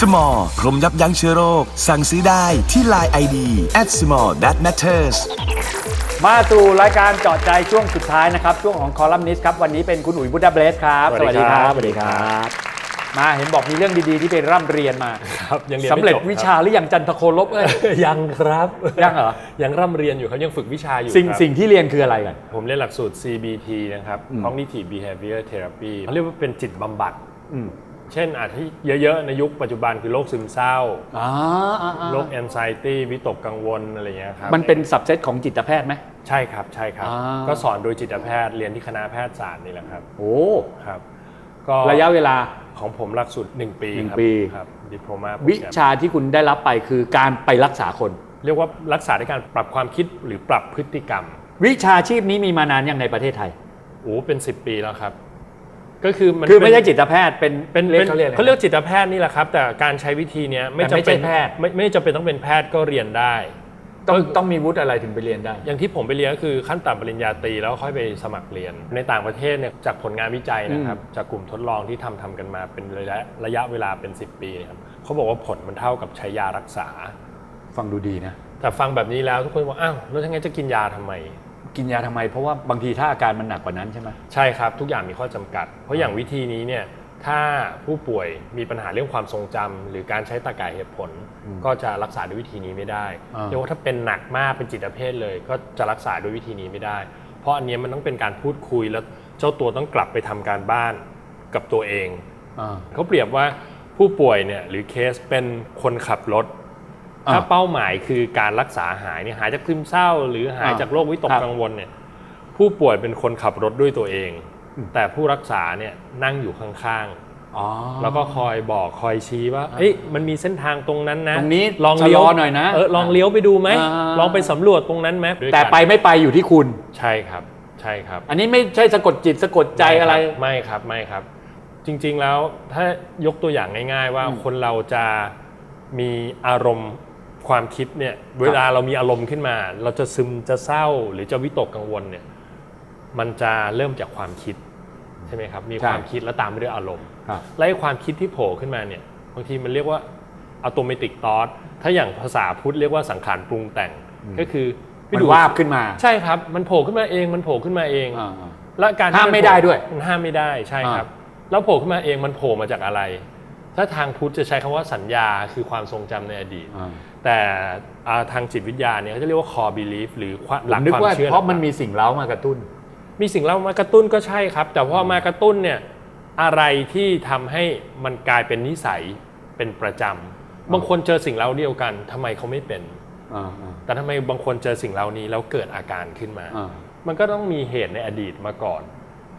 Small พรมยับยั้งเชื้อโรค สั่งซื้อได้ที่ Line ID at small that matters มาสู่รายการเจาะใจช่วงสุดท้ายนะครับ ช่วงของคอลัมนิสต์ครับ วันนี้เป็นคุณอุ๋ยบุดดาเบสครับสวัสดีครับสวัสดีครับ มาเห็นบอกมีเรื่องดีๆ ที่ไปร่ำเรียนมาครับยังเรียนสำไม่เร็จจบครับ วิชาหรือยังจันทโคลบเอ้ย ยังครับยังเหรอ ยังร่ำเรียนอยู่ครับยังฝึกวิชาอยู่สิ่งครับสิ่งที่เรียนคืออะไรกัน ผมเรียนหลักสูตร CBT นะครับ Cognitive Behavior Therapy เขาเรียกว่าเป็นจิตบำบัด เช่นอาจที่เยอะๆ ในยุคปัจจุบันคือโรคซึมเศร้าอ๋ออ่าๆๆโรค anxiety วิตกกังวลอะไรอย่างเงี้ยครับมันเป็นสับเซตของจิตแพทย์ไหม ใช่ครับใช่ครับ อ่า ก็สอนโดยจิตแพทย์เรียนที่คณะแพทยศาสตร์นี่แหละครับโอ้ครับ ก็ระยะเวลา ของผมหลักสูตร1ปีหนึ่งครับปี ครับดิโพมาวิชาที่คุณได้รับไปคือการไปรักษาคน เรียกว่ารักษาด้วยการปรับความคิดหรือปรับพฤติกรรมวิชาชีพนี้มีมานานยังในประเทศไทย โอ้เป็น 10 ปีแล้วครับ ก็คือมันคือไม่ใช่เป็นจิตแพทย์เป็นเป็นเรียกเป็นเขาเรียกอะไรเขาเรียกจิตแพทย์นี่แหละครับ แต่การใช้วิธีเนี้ยไม่แต่ไม่จำเป็นใช่แพทย์ไม่ไม่จำเป็นต้องเป็นแพทย์ก็เรียนได้ ต้องต้องมีวุฒิอะไรถึงไปเรียนได้ อย่างที่ผมไปเรียนก็คือขั้นต่ำปริญญาตรีแล้วค่อยไปสมัครเรียน ในต่างประเทศเนี่ยจากผลงานวิจัยนะครับจากกลุ่มทดลองที่ทำทำกันมาเป็นระยะระยะเวลาเป็น 10 ปีเนะครับเขาบอกว่าผลมันเท่ากับใช้ยารักษา ฟังดูดีนะแต่ฟังแบบนี้แล้วทุกคนบอกอ้าวแล้วทั้างนจะกินยาทำไม กินยาทำไม เพราะว่าบางทีถ้าอาการมันหนักกว่านั้นใช่ไหมใช่ครับ ทุกอย่างมีข้อจำกัด เพราะอย่างวิธีนี้เนี่ยถ้าผู้ป่วยมีปัญหาเรื่องความทรงจำหรือการใช้ตรรกะเหตุผล ก็จะรักษาด้วยวิธีนี้ไม่ได้อ่าเรียกว่าถ้าเป็นหนักมากเป็นจิตเภทเลย ก็จะรักษาด้วยวิธีนี้ไม่ได้ เพราะอันเนี้ยมันต้องเป็นการพูดคุยแล้วเจ้าตัวต้องกลับไปทำการบ้านกับตัวเองอ่าเขาเปรียบว่าผู้ป่วยเนี่ยหรือเคสเป็นคนขับรถอ่า ถ้าเป้าหมายคือการรักษาหายเนี่ยหายจากซึมเศร้า หรือหายอ่าจากโรควิตกครับกังวลเนี่ยผู้ป่วยเป็นคนขับรถด้วยตัวเอง แต่ผู้รักษาเนี่ยนั่งอยู่ข้างอ๋อๆแล้วก็คอยบอกคอยชี้ว่าเอ้ยมันมีเส้นทางตรงนั้นนะตรงนี้ลองเลี้ยวชะลอหน่อยนะเออลองเลี้ยวไปดูไหมอ่าลองไปสำรวจตรงนั้นไหมด้วยแต่กันไปไม่ไปอยู่ที่คุณใช่ครับใช่ครับ อันนี้ไม่ใช่สะกดจิตสะกดใจอะไรไม่ครับไม่ครับ จริงๆแล้วถ้ายกตัวอย่างง่าย ๆ ว่าคนเราจะมีอารมณ์ ความคิดเนี่ยเวลาเรามีอารมณ์ขึ้นมา เราจะซึมจะเศร้าหรือจะวิตกกังวลเนี่ยมันจะเริ่มจากความคิดใช่ไหมครับมีใช่ความคิดแล้วตามไปด้วยอารมณ์ครับและไอ้ความคิดที่โผล่ขึ้นมาเนี่ยบางทีมันเรียกว่าอัตโนมัติตอ t ถ้าอย่างภาษาพุทธเรียกว่าสังขารปรุงแต่งก็คือมันดูวาบขึ้นมา ใช่ครับ มันโผล่ขึ้นมาเองมันโผล่ขึ้นมาเองอ่าและการที่ห้ามไม่นโผล่ได้ด้วยมันห้ามไม่ได้ใช่ครับอ่แล้วโผล่ขึ้นมาเองมันโผล่มาจากอะไร ถ้าทางพุทธจะใช้คำว่าสัญญาคือความทรงจำในอดีตอ่าแต่อ่าทางจิตวิทยาเนี่ยเขาจะเรียกว่า core belief หรือความผหลัมกนึกความว่าเชื่อเพราะมันมีสิ่งเล้ามากระตุ้น มีสิ่งเล่ามากระตุ้นก็ใช่ครับ แต่พอมากระตุ้นเนี่ยอะไรที่ทำให้มันกลายเป็นนิสัยเป็นประจำบางคนเจอสิ่งเล่าเดียวกันทำไมเขาไม่เป็นอ่าอ่าแต่ทำไมบางคนเจอสิ่งเหล่านี้แล้วเกิดอาการขึ้นมาอ่ามันก็ต้องมีเหตุในอดีตมาก่อน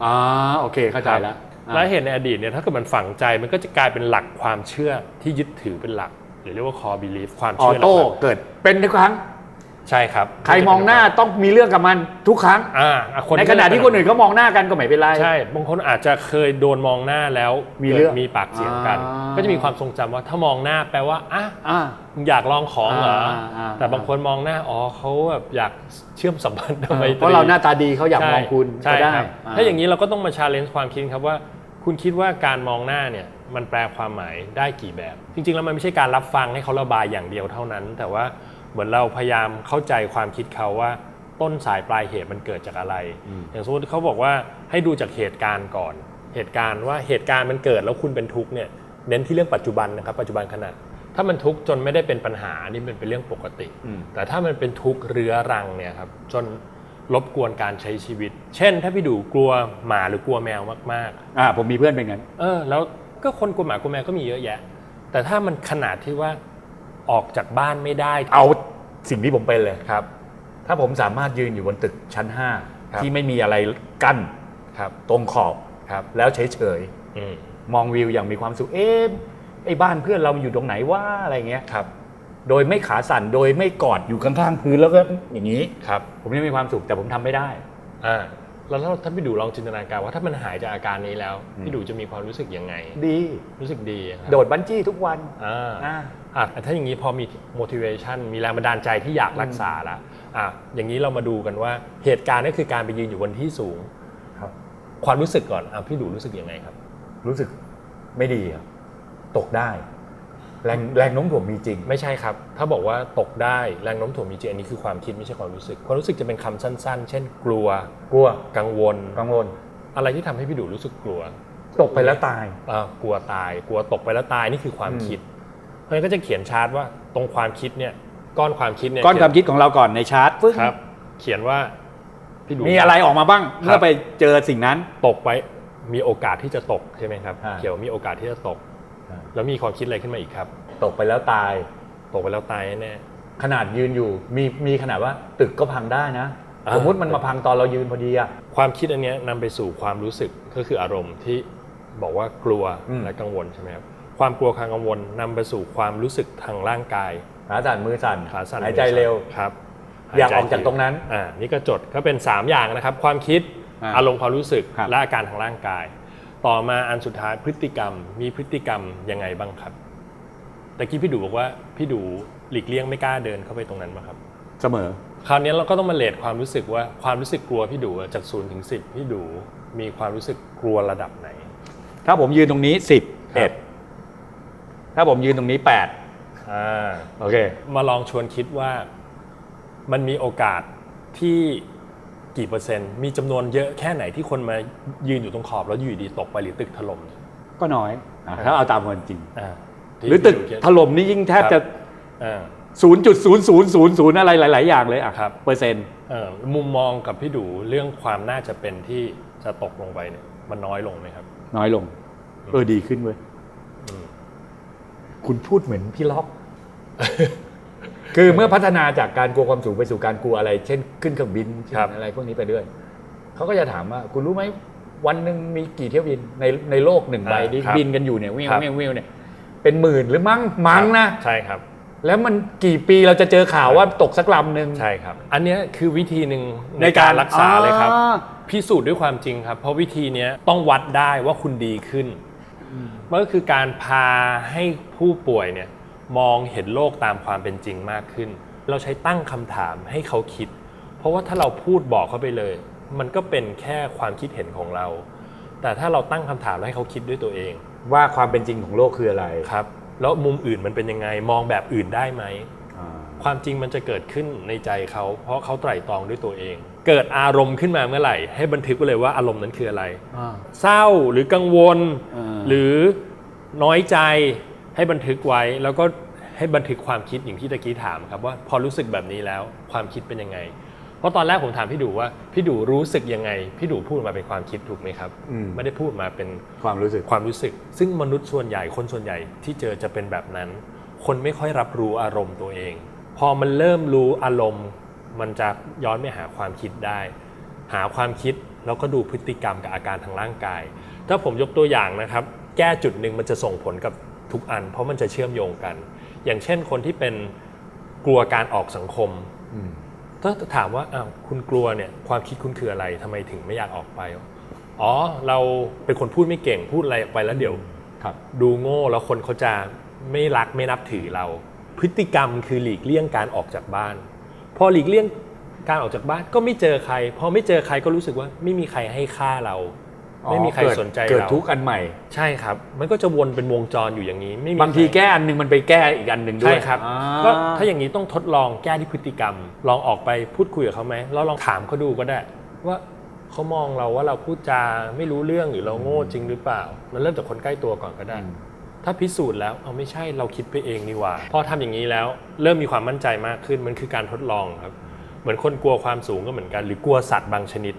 อ่าโอเคเข้าใจแล้วอ่า และเหตุในอดีตเนี่ยถ้าเกิดมันฝังใจมันก็จะกลายเป็นหลักความเชื่อที่ยึดถือเป็นหลัก หรือเรียกว่า core belief ความออเชื่อหลัโต้กเกิดเป็นทุกครั้ง ๆใช่ครับใครมองหน้าต้องมีเรื่องกับมันทุกครั้ง อ่าอะในขณะที่คนอื่นเขามองหน้ากันก็ไม่เป็นไร ใช่บางคนอาจจะเคยโดนมองหน้าแล้วมีเรื่องกิดมีปากเสียงกัน อ่า ก็จะมีความทรงจำว่าถ้ามองหน้าแปลว่าอะ อ่ามึงอยากลองของเหรอ อ่าอ่า แต่บางคนมองหน้า อ๋อเขาแบบอยากเชื่อมสัมพันธ์ทำไมเพราะเราหน้าตาดีเขาอยากมองคุณใช่ก็ได้ครับ ถ้าอย่างนี้เราก็ต้องมาชาเลนจ์ความคิดครับว่า คุณคิดว่าการมองหน้าเนี่ยมันแปลความหมายได้กี่แบบ จริง ๆ แล้วมันไม่ใช่การรับฟังให้เขาระบายอย่างเดียวเท่านั้น แต่ว่าเหมือนเราพยายามเข้าใจความคิดเขาว่าต้นสายปลายเหตุมันเกิดจากอะไร อย่างสมมติเขาบอกว่าให้ดูจากเหตุการณ์ก่อน เหตุการณ์ว่าเหตุการณ์มันเกิดแล้วคุณเป็นทุกข์เนี่ยเน้นที่เรื่องปัจจุบันนะครับปัจจุบันขณะ ถ้ามันทุกข์จนไม่ได้เป็นปัญหานี่มันเป็นเรื่องปกติ แต่ถ้ามันเป็นทุกข์เรื้อรังเนี่ยครับจน รบกวนการใช้ชีวิต เช่น ถ้าพี่ดูกลัวหมาหรือกลัวแมวมากอ่าผมมีเพื่อนเป็นงั้น ๆ เออ แล้วก็คนกลัวหมากลัวแมวก็มีเยอะแยะ แต่ถ้ามันขนาดที่ว่าออกจากบ้านไม่ได้เอาสิ่งที่ผมเป็นเลย ครับ ถ้าผมสามารถยืนอยู่บนตึกชั้น ครับ 5 ที่ไม่มีอะไรกั้นครับ ตรงขอบครับ แล้วเฉยอืม ๆมองวิวอย่างมีความสุขเอ๊ะไอ้บ้านเพื่อนเราอยู่ตรงไหนว่าอะไรเงี้ยครับ โดยไม่ขาสั่นโดยไม่กอดอยู่ข้างๆพื้นแล้วก็อย่างนี้ ครับผมยังมีความสุขแต่ผมทำไม่ได้ อ่าแล้วถ้าถ้าพี่ดูลองจินตนาการว่าถ้ามันหายจากอาการนี้แล้วพี่ดูจะมีความรู้สึกยังไง ดี รู้สึกดีครับโดดบันจี้ทุกวันอ่า อ่า อะถ้าอย่างนี้พอมี motivation มีแรงบันดาลใจที่อยากรักษาแล้วอะอย่างนี้เรามาดูกันว่าเหตุการณ์ก็คือการไปยืนอยู่บนที่สูงครับ ความรู้สึกก่อนอะพี่ดูรู้สึกยังไงครับ รู้สึกไม่ดีครับตกได้ แรงแรงโน้มถ่วงมีจริง ไม่ใช่ครับ ถ้าบอกว่าตกได้แรงโน้มถ่วงมีจริงอันนี้คือความคิดไม่ใช่ความรู้สึก ความรู้สึกจะเป็นคำสั้น ๆ เช่น กลัว กลัว กังวล กังวล อะไรที่ทำให้พี่ดูรู้สึกกลัว ตกไปแล้วตายอ่ากลัวตาย กลัวตกไปแล้วตายนี่คือความอืมคิด เพราะฉะนั้นก็จะเขียนชาร์ตว่าตรงความคิดเนี่ย ก้อนความคิดเนี่ย ก้อนความคิดของเราก่อนในชาร์ตฟึ่งครับ เขียนว่าพี่ดูมีอะไรออกมาบ้าง เมื่อไปเจอสิ่งนั้น ตกไป มีโอกาสที่จะตกใช่ไหมครับอ่าเขียวมีโอกาสที่จะตก แล้วมีความคิดอะไรขึ้นมาอีกครับ ตกไปแล้วตาย ตกไปแล้วตายแน่ขนาดยืนอยู่มีมีขนาดว่าตึกก็พังได้นะอ่าสมมุติมันมาพังตอนเรายืนพอดีอะๆความคิดอันเนี้ยนำไปสู่ความรู้สึกก็คืออารมณ์ที่บอกว่ากลัวอืมและกังวลใช่ไหมครับความกลัวความกังวลนำไปสู่ความรู้สึกทางร่างกายขาสั่นมือสั่นขาสั่นหายใจเร็วครับ อยากหออกจากตรงนั้นอ่านี่ก็จดก็เป็น 3 อย่างนะครับ ความคิดอ่าอารมณ์ความรู้สึกครับและอาการทางร่างกาย ต่อมาอันสุดท้ายพฤติกรรมมีพฤติกรรมยังไงบ้างครับแต่กี้พี่ดูบอกว่าพี่ดูหลีกเลี่ยงไม่กล้าเดินเข้าไปตรงนั้นมาครับ เสมอ คราวนี้เราก็ต้องมาเลทความรู้สึกว่าความรู้สึกกลัวพี่ดูอะจากศูนย์ถึงสิบพี่ดูมีความรู้สึกกลัวระดับไหน ถ้าผมยืนตรงนี้สิบครัเอ็บดถ้าผมยืนตรงนี้แปดอ่าโอเค มาลองชวนคิดว่ามันมีโอกาสที่ กี่เปอร์เซ็นต์ มีจำนวนเยอะแค่ไหนที่คนมายืนอยู่ตรงขอบ แล้วอยู่ดีๆตกไปหรือตึกถล่ม ก็น้อยอะถ้าเอาตามความจริงอ่าหรือตึกถล่มนี่ยิ่งแทบจะอ่า0.0000อะไรหลาย ๆ อย่างเลยอะครับเปอร์เซ็นต์เอ่อมุมมองกับพี่ดูเรื่องความน่าจะเป็นที่จะตกลงไปเนี่ยมันน้อยลงไหมครับ น้อยลง เออดีขึ้นเว้ยคุณพูดเหมือนพี่ล็อก คือเมื่อพัฒนาจากการกลัวความสูงไปสู่การกลัวอะไร เช่นขึ้นเครื่องบินเช่นครับอะไรพวกนี้ไปด้วยเขาก็จะถามว่าคุณรู้ไหมวันหนึ่งมีกี่เที่ยวบินในในโลกหนึ่งใบที่บินกันอยู่เนี่ยวิ่งครับวิ่งวิ่งเนี่ยเป็นหมื่นหรือมั้งมั้งนะใช่ครับ แล้วมันกี่ปีเราจะเจอข่าวว่าตกสักลำหนึ่งใช่ครับ อันเนี้ยคือวิธีหนึ่งในการรักษาเลยครับอ่าพิสูจน์ด้วยความจริงครับ เพราะวิธีเนี้ยต้องวัดได้ว่าคุณดีขึ้นมันก็คือการพาให้ผู้ป่วยเนี่ย มองเห็นโลกตามความเป็นจริงมากขึ้น เราใช้ตั้งคำถามให้เขาคิด เพราะว่าถ้าเราพูดบอกเขาไปเลย มันก็เป็นแค่ความคิดเห็นของเรา แต่ถ้าเราตั้งคำถามแล้วให้เขาคิดด้วยตัวเองว่าความเป็นจริงของโลกคืออะไรครับแล้วมุมอื่นมันเป็นยังไงมองแบบอื่นได้ไหมอ่าความจริงมันจะเกิดขึ้นในใจเขา เพราะเขาไตร่ตรองด้วยตัวเอง เกิดอารมณ์ขึ้นมาเมื่อไหร่ ให้บันทึกไว้เลยว่าอารมณ์นั้นคืออะไรเศร้าหรือกังวลอ่าหรือน้อยใจ ให้บันทึกไว้แล้วก็ให้บันทึกความคิดอย่างที่ตะกี้ถามครับว่าพอรู้สึกแบบนี้แล้วความคิดเป็นยังไง เพราะตอนแรกผมถามพี่ดูว่าพี่ดูรู้สึกยังไง พี่ดูพูดมาเป็นความคิดถูกไหมครับ อืม ไม่ได้พูดมาเป็นความรู้สึก ความรู้สึก ซึ่งมนุษย์ส่วนใหญ่คนส่วนใหญ่ที่เจอจะเป็นแบบนั้น คนไม่ค่อยรับรู้อารมณ์ตัวเอง พอมันเริ่มรู้อารมณ์ มันจะย้อนไปหาความคิดได้ หาความคิดแล้วก็ดูพฤติกรรมกับอาการทางร่างกาย ถ้าผมยกตัวอย่างนะครับ แก้จุดหนึ่งมันจะส่งผลกับ ทุกอัน เพราะมันจะเชื่อมโยงกัน อย่างเช่นคนที่เป็นกลัวการออกสังคมอืมถ้าถามว่าอ้าวคุณกลัวเนี่ยความคิดคุณคืออะไรทำไมถึงไม่อยากออกไป อ๋อเราเป็นคนพูดไม่เก่งพูดอะไรออกไปแล้วเดี๋ยวครับดูโง่แล้วคนเขาจะไม่รักไม่นับถือเรา พฤติกรรมคือหลีกเลี่ยงการออกจากบ้าน พอหลีกเลี่ยงการออกจากบ้านก็ไม่เจอใครพอไม่เจอใครก็รู้สึกว่าไม่มีใครให้ค่าเรา ไม่มีใครเกิดสนใจเกิดเราทุกข์อันใหม่ ใช่ครับ มันก็จะวนเป็นวงจรอยู่อย่างนี้ ไม่มีบางทีใครแก้อันหนึงมันไปแก้อีกอันหนึ่งด้วใช่ยครับอ่าก็ถ้าอย่างนี้ต้องทดลองแก้ที่พฤติกรรม ลองออกไปพูดคุยกับเขาไหมแล้วลองถามเขาดูก็ได้ ว่าเขามองเราว่าเราพูดจาไม่รู้เรื่องหรือเราโง่จริงหรือเปล่ามันเริ่มจากคนใกล้ตัวก่อนก็ได้ ถ้าพิสูจน์แล้วเอาไม่ใช่เราคิดไปเองนี่หว่าพอทำอย่างนี้แล้ว เริ่มมีความมั่นใจมากขึ้นมันคือการทดลองครับ เหมือนคนกลัวความสูงก็เหมือนกัน หรือกลัวสัตว์บางชนิด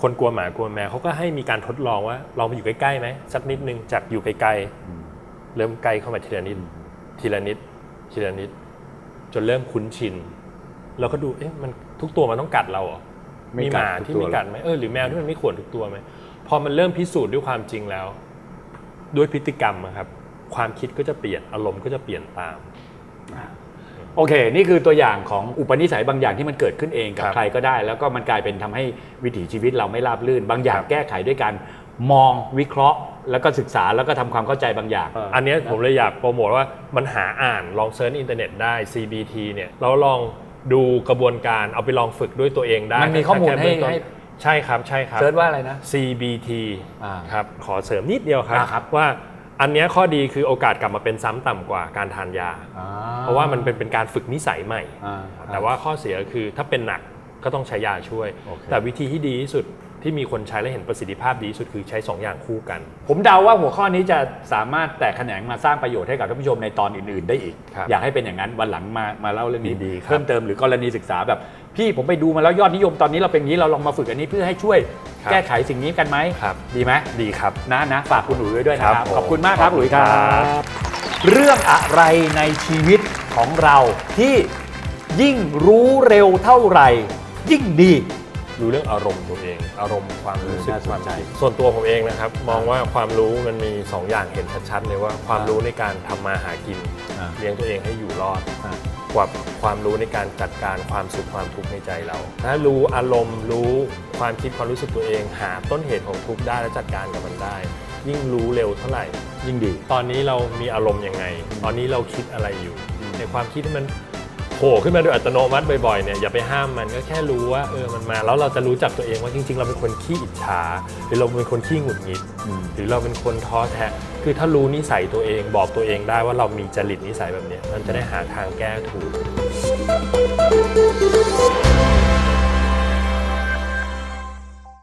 คนกลัวหมากลัวแมวเขาก็ให้มีการทดลองว่าลองไปอยู่ใกล้ๆไหมสักนิดนึงจากอยู่ไกลๆเริ่มใกล้เข้ามาทีละนิดทีละนิดทีละนิด จนเริ่มคุ้นชินเราก็ดูเอ๊ะมันทุกตัวมันต้องกัดเราเหรอไม่มีหกัดมาทุกที่ตัวไม่กัดไหมเออหรือแมวที่มันไม่ข่วนทุกตัวไหมพอมันเริ่มพิสูจน์ด้วยความจริงแล้ว ด้วยพฤติกรรมอะครับ ความคิดก็จะเปลี่ยนอารมณ์ก็จะเปลี่ยนตาม โอเค นี่คือตัวอย่างของอุปนิสัยบางอย่างที่มันเกิดขึ้นเองกับครับใครก็ได้ แล้วก็มันกลายเป็นทำให้วิถีชีวิตเราไม่ราบรื่น บางอย่างครับแก้ไขด้วยการมองวิเคราะห์ แล้วก็ศึกษาแล้วก็ทำความเข้าใจบางอย่าง อันเนี้ยผมเลยอยากโปรโมทว่ามันหาอ่านลองเซิร์ชอินเทอร์เน็ตได้ CBT เนี่ยเราลองดูกระบวนการเอาไปลองฝึกด้วยตัวเองได้มันมีข้อมูลแค่เบื้งต้นให้ใช่ครับใช่ครับเซิร์ชว่าอะไรนะ CBT อ่าครับขอเสริมนิดเดียวครัอ่าครับว่า อันเนี้ยข้อดีคือโอกาสกลับมาเป็นซ้ำต่ำกว่าการทานยาเพราะว่ามันเป็นเป็นการฝึกนิสัยใหม่ อ่า แต่ว่าข้อเสียคือถ้าเป็นหนักก็ต้องใช้ยาช่วย โอเค แต่วิธีที่ดีที่สุด ที่มีคนใช้และเห็นประสิทธิภาพดีที่สุดคือใช้ 2 อย่างคู่กัน ผมเดาว่าหัวข้อนี้จะสามารถแตกแขนงมาสร้างประโยชน์ให้กับท่านผู้ชมในตอนอื่น ๆ ได้อีก ครับอยากให้เป็นอย่างนั้นวันหลังมามาเล่าเรื่องนี้ดีๆครับ เพิ่มเติมหรือกรณีศึกษาแบบ พี่ผมไปดูมาแล้วยอดนิยมตอนนี้เราเป็นอย่างนี้เราลองมาฝึกอันนี้เพื่อให้ช่วยแก้ไขสิ่งนี้กันไหมครับ ดีไหมดีครับ นะนะฝากคุณหลุยไว้ด้วยนะครับ ครับผมขอบคุณมากครับขอบหลุคุยณครัครับ บ เรื่องอะไรในชีวิตของเราที่ยิ่งรู้เร็วเท่าไหร่ ยิ่งดี รู้เรื่องอารมณ์ตัวเอง อารมณ์ความรู้สึกน่าสนความใจคิดส่วนตัวผมเองนะครับ มองว่าความรู้มันมี 2 อย่างเห็นชัดๆเลยว่าความรู้ในการทำมาหากิน อ่า เลี้ยงตัวเองให้อยู่รอด อ่ากว่าความรู้ในการจัดการความสุขความทุกข์ในใจเรา ถ้ารู้อารมณ์รู้ความคิดความรู้สึกตัวเอง หาต้นเหตุของทุกข์ได้และจัดการกับมันได้ ยิ่งรู้เร็วเท่าไหร่ ยิ่งดี ตอนนี้เรามีอารมณ์ยังไง ตอนนี้เราคิดอะไรอยู่ ในความคิดที่มัน โผล่ขึ้นมาโดยอัตโนมัติบ่อยๆเนี่ยอย่าไปห้ามมันก็แค่รู้ว่าเออมันมา แล้วเราจะรู้จักตัวเองว่าจริง ๆ เราเป็นคนขี้อิจฉาหรือเราเป็นคนขี้หงุดหงิด หรือเราเป็นคนท้อแท้คือถ้ารู้นิสัยตัวเองบอกตัวเองได้ว่าเรามีจริตนิสัยแบบเนี้ยมันจะได้หาทางแก้ถูก